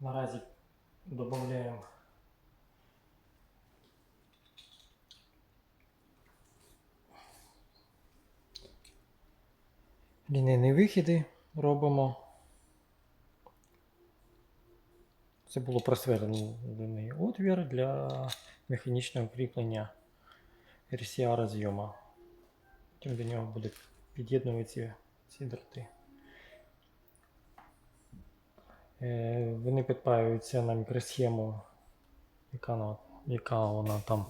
Наразі додаємо лінійні вихіди робимо. Це було просверлений отвір для механічного кріплення RCA розйому. Потім до нього буде під'єднуватися ці дроти. Вони підпаюються на мікросхему, яка, яка вона там,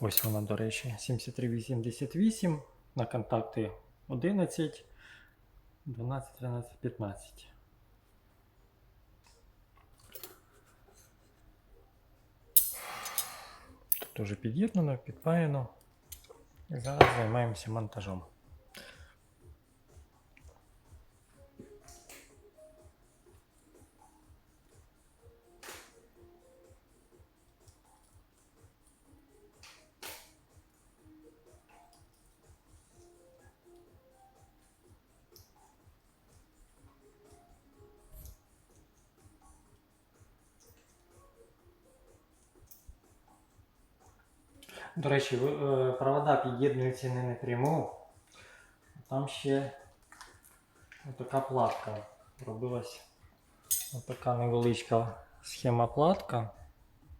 ось вона, до речі, 7388 на контакти 11, 12, 13, 15. Тут вже під'єднано, підпаяно. І зараз займаємося монтажом. До речі, е, провода під'єднуються не напряму. Там ще така платка робилась. Така невеличка схема платка.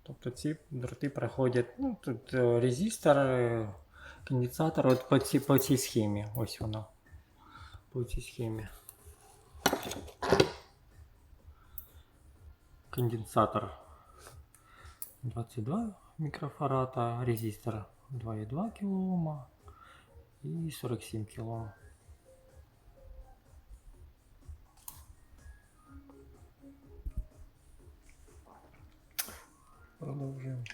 Тобто ці дроти проходять. Ну, тут е, резистор, е, конденсатор от по, цій, по цій схемі. Ось воно. По цій схемі. Конденсатор 22 микрофарада, резистор 2,2 кОм и 47 кОм. Продовжуємо.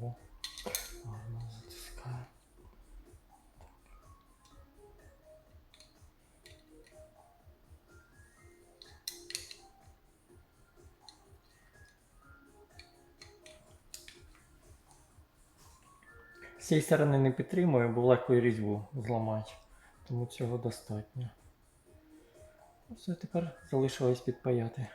Ого. Гарно затискає. З цієї сторони не підтримує, бо легко і різьбу зламати. Тому цього достатньо. Все, тепер залишилось підпаяти.